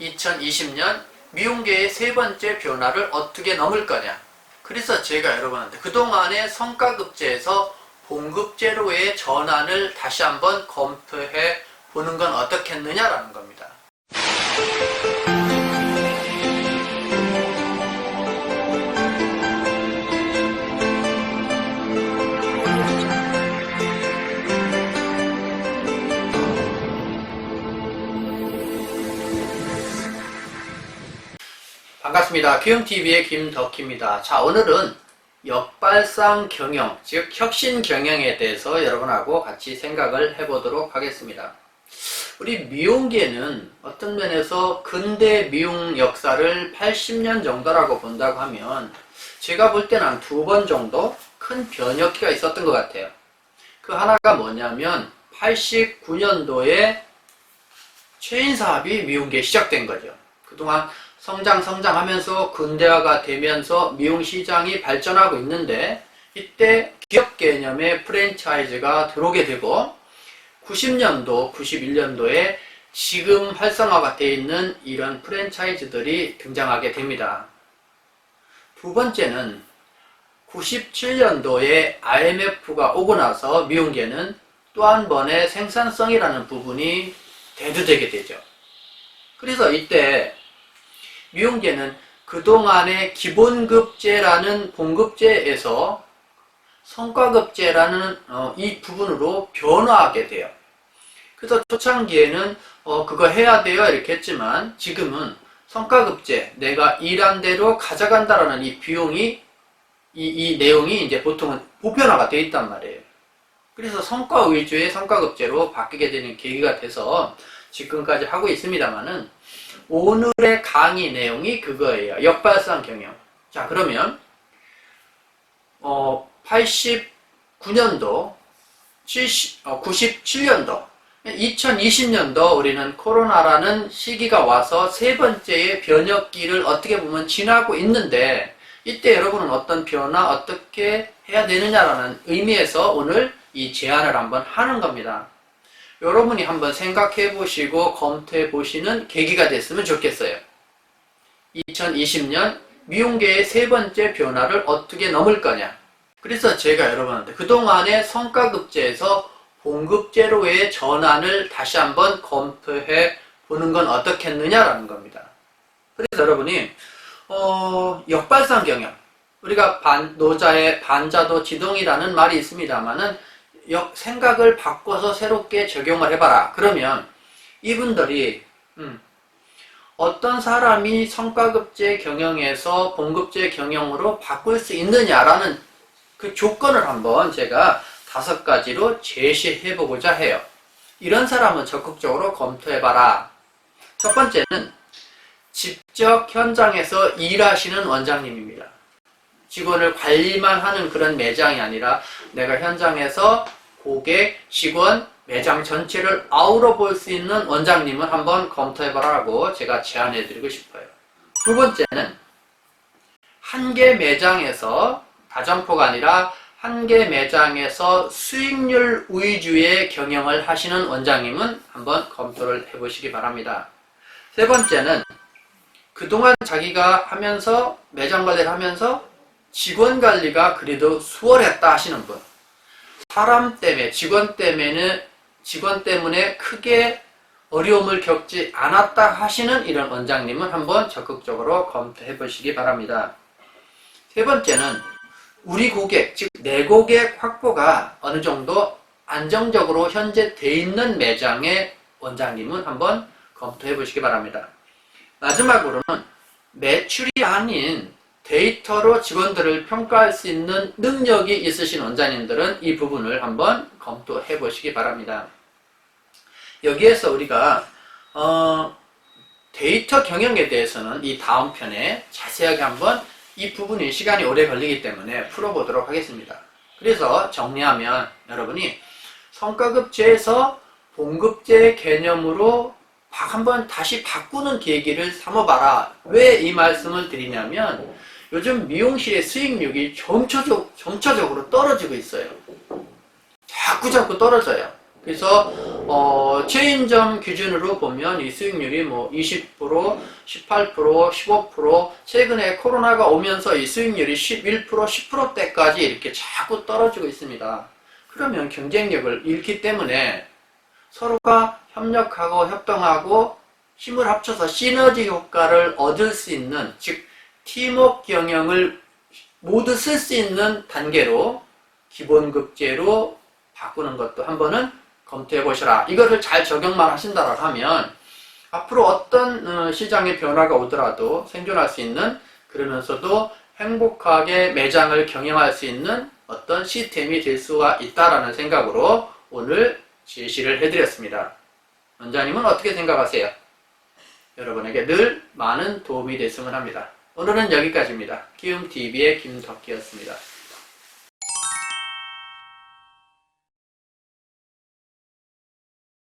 2020년 미용계의 세 번째 변화를 어떻게 넘을 거냐. 그래서 제가 여러분한테 그동안의 성과급제에서 봉급제로의 전환을 다시 한번 검토해 보는 건 어떻겠느냐라는 겁니다. 반갑습니다. 교영TV의 김덕희입니다. 자, 오늘은 역발상 경영, 즉 혁신 경영에 대해서 여러분하고 같이 생각을 해보도록 하겠습니다. 우리 미용계는 어떤 면에서 근대 미용 역사를 80년 정도라고 본다고 하면 제가 볼 때는 한 두 번 정도 큰 변혁기가 있었던 것 같아요. 그 하나가 뭐냐면 89년도에 체인 사업이 미용계에 시작된 거죠. 그동안 성장 성장하면서 근대화가 되면서 미용 시장이 발전하고 있는데 이때 기업 개념의 프랜차이즈가 들어오게 되고 90년도, 91년도에 지금 활성화가 되어 있는 이런 프랜차이즈들이 등장하게 됩니다. 두 번째는 97년도에 IMF가 오고 나서 미용계는 또 한 번의 생산성이라는 부분이 대두되게 되죠. 그래서 이때 미용계는 그동안의 기본급제라는 봉급제에서 성과급제라는 어, 이 부분으로 변화하게 돼요. 그래서 초창기에는 어, 그거 해야 돼요 이렇게 했지만 지금은 성과급제 내가 일한 대로 가져간다라는 이 비용이 이, 이 내용이 이제 보통은 보편화가 되어 있단 말이에요. 그래서 성과 위주의 성과급제로 바뀌게 되는 계기가 돼서 지금까지 하고 있습니다만은 오늘의 강의 내용이 그거예요. 역발상 경영. 자, 그러면 어 89년도 70, 어, 97년도 2020년도 우리는 코로나라는 시기가 와서 세 번째의 변혁기를 어떻게 보면 지나고 있는데 이때 여러분은 어떤 변화 어떻게 해야 되느냐라는 의미에서 오늘 이 제안을 한번 하는 겁니다. 여러분이 한번 생각해 보시고 검토해 보시는 계기가 됐으면 좋겠어요. 2020년 미용계의 세 번째 변화를 어떻게 넘을 거냐. 그래서 제가 여러분한테 그동안의 성과급제에서 봉급제로의 전환을 다시 한번 검토해 보는 건 어떻겠느냐라는 겁니다. 그래서 여러분이 어, 역발상 경영 우리가 반, 노자의 반자도 지동이라는 말이 있습니다만은 역, 생각을 바꿔서 새롭게 적용을 해봐라. 그러면 이분들이 음, 어떤 사람이 성과급제 경영에서 봉급제 경영으로 바꿀 수 있느냐라는 그 조건을 한번 제가 다섯 가지로 제시해 보고자 해요. 이런 사람은 적극적으로 검토해 봐라. 첫 번째는 직접 현장에서 일하시는 원장님입니다. 직원을 관리만 하는 그런 매장이 아니라 내가 현장에서 고객, 직원, 매장 전체를 아우러 볼 수 있는 원장님을 한번 검토해봐라고 제가 제안해드리고 싶어요. 두 번째는 한 개 매장에서 다점포가 아니라 한 개 매장에서 수익률 위주의 경영을 하시는 원장님은 한번 검토를 해보시기 바랍니다. 세 번째는 그동안 자기가 하면서 매장 관리를 하면서 직원 관리가 그래도 수월했다 하시는 분. 사람 때문에, 직원 때문에는, 직원 때문에 크게 어려움을 겪지 않았다 하시는 이런 원장님은 한번 적극적으로 검토해 보시기 바랍니다. 세 번째는 우리 고객, 즉 내 고객 확보가 어느 정도 안정적으로 현재 돼 있는 매장의 원장님은 한번 검토해 보시기 바랍니다. 마지막으로는 매출이 아닌 데이터로 직원들을 평가할 수 있는 능력이 있으신 원장님들은 이 부분을 한번 검토해 보시기 바랍니다. 여기에서 우리가 어, 데이터 경영에 대해서는 이 다음 편에 자세하게 한번 이 부분이 시간이 오래 걸리기 때문에 풀어보도록 하겠습니다. 그래서 정리하면 여러분이 성과급제에서 봉급제 개념으로 한번 다시 바꾸는 계기를 삼아봐라. 왜 이 말씀을 드리냐면 요즘 미용실의 수익률이 점차적, 점차적으로 떨어지고 있어요. 자꾸 자꾸 떨어져요. 그래서 어, 체인점 기준으로 보면 이 수익률이 뭐 20%, 18%, 15% 최근에 코로나가 오면서 이 수익률이 11%, 10%대까지 이렇게 자꾸 떨어지고 있습니다. 그러면 경쟁력을 잃기 때문에 서로가 협력하고 협동하고 힘을 합쳐서 시너지 효과를 얻을 수 있는 즉 팀워크 경영을 모두 쓸 수 있는 단계로 기본급제로 바꾸는 것도 한번은 검토해 보시라. 이거를 잘 적용만 하신다고 하면 앞으로 어떤 어, 시장의 변화가 오더라도 생존할 수 있는 그러면서도 행복하게 매장을 경영할 수 있는 어떤 시스템이 될 수가 있다라는 생각으로 오늘 제시를 해드렸습니다. 원장님은 어떻게 생각하세요? 여러분에게 늘 많은 도움이 됐으면 합니다. 오늘은 여기까지입니다. 키움TV의 김덕기였습니다.